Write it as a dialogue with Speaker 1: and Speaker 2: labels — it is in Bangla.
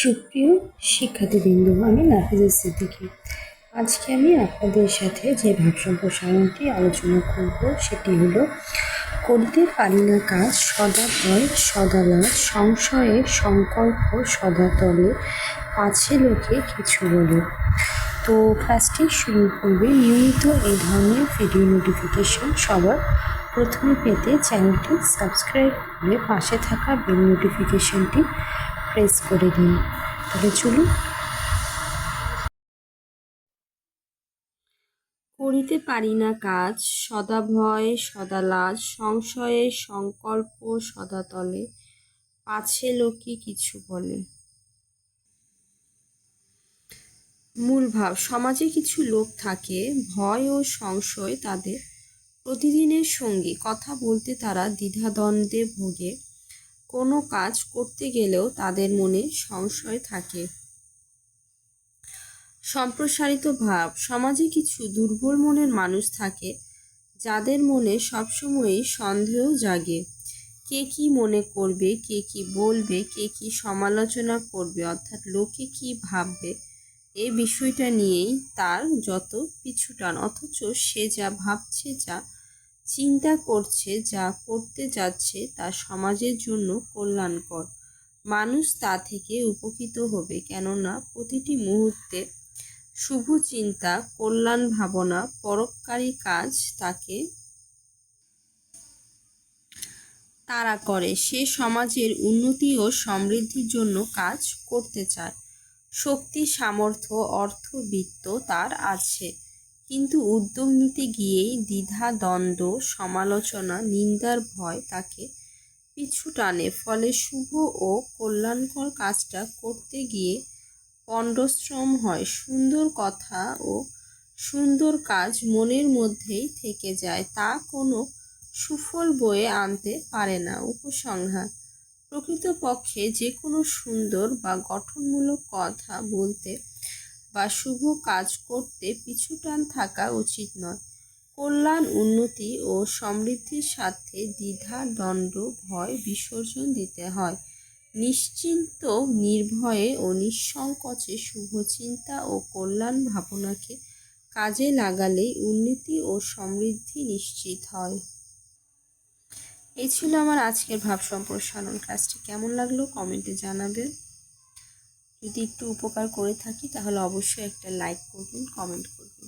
Speaker 1: সুপ্রিয় শিক্ষার্থীবৃন্দ, আমি নাফিজা সিদ্দিকী। আজকে আমি আপনাদের সাথে যে ভাব সম্প্রসারণটি আলোচনা করব, সেটি হলো করতে পারি না কাজ সদা ভয় সদালাভ সংশয়ে, সংকল্প সদাতলে পাছে লোকে কিছু বলে। তো ক্লাসটি শুরু করবে। নিয়মিত এই ধরনের ভিডিও নোটিফিকেশন সবার প্রথমে পেতে চ্যানেলটি সাবস্ক্রাইব করে পাশে থাকা বেল নোটিফিকেশনটি প্রেস করে দিন তাহলে চলুন। করিতে পারি না কাজ, সদা ভয়, সদা লাজ, সংশয়ে, সংকল্প সদাতলে পাছে লোকে কিছু বলে। মূল ভাব, সমাজে কিছু লোক থাকে, ভয় ও সংশয় তাদের। প্রতিদিনের সঙ্গী, কথা বলতে তারা দ্বিধাদ্বন্দ্বে ভোগে। কোনো কাজ করতে গেলেও তাদের মনে সংশয় থাকে। সম্প্রসারিত ভাব। সমাজে কিছু দুর্বল মনের মানুষ থাকে, যাদের মনে সবসময়ই সন্দেহ জাগে। কে কি মনে করবে, কে কি বলবে, কে কি সমালোচনা করবে, অর্থাৎ লোকে কি ভাববে এই বিষয়টা নিয়েই তার যত পিছুটান অথচ সে যা ভাবছে, যা চিন্তা করছে, যা করতে যাচ্ছে তা সমাজের জন্য কল্যাণকর। মানুষ তা থেকে উপকৃত হবে কেননা প্রতিটি মুহূর্তে শুভ চিন্তা, কল্যাণ ভাবনা, পরোপকারী কাজ তাকে তারা করে। সে সমাজের উন্নতি ও সমৃদ্ধির জন্য কাজ করতে চায়। শক্তি, সামর্থ্য, অর্থ, বিত্ত তার আছে। কিন্তু উদ্যোগ নিতে গিয়েই দ্বিধা, দ্বন্দ্ব, সমালোচনা, নিন্দার ভয় তাকে পিছু টানে। ফলে শুভ ও কল্যাণকর কাজটা করতে গিয়ে পণ্ডশ্রম হয়। সুন্দর কথা ও সুন্দর কাজ মনের মধ্যেই থেকে যায়। তা কোনো সুফল বয়ে আনতে পারে না। উপসংহার, প্রকৃতপক্ষে যে কোনো সুন্দর বা গঠনমূলক কথা বলতে বা শুভ কাজ করতে পিছুটান থাকা উচিত নয়। কল্যাণ, উন্নতি ও সমৃদ্ধির সাথে দ্বিধা, দণ্ড, ভয় বিসর্জন দিতে হয়। নিশ্চিন্ত, নির্ভয়ে ও নিঃসংকোচে শুভচিন্তা ও কল্যাণ ভাবনাকে কাজে লাগালেই উন্নতি ও সমৃদ্ধি নিশ্চিত হয়। এই ছিল আমার আজকের ভাব সম্প্রসারণ ক্লাসটি। কেমন লাগল কমেন্টে জানাবেন। যদি একটু উপকার করে থাকি তাহলে অবশ্যই একটা লাইক করবেন কমেন্ট করবেন।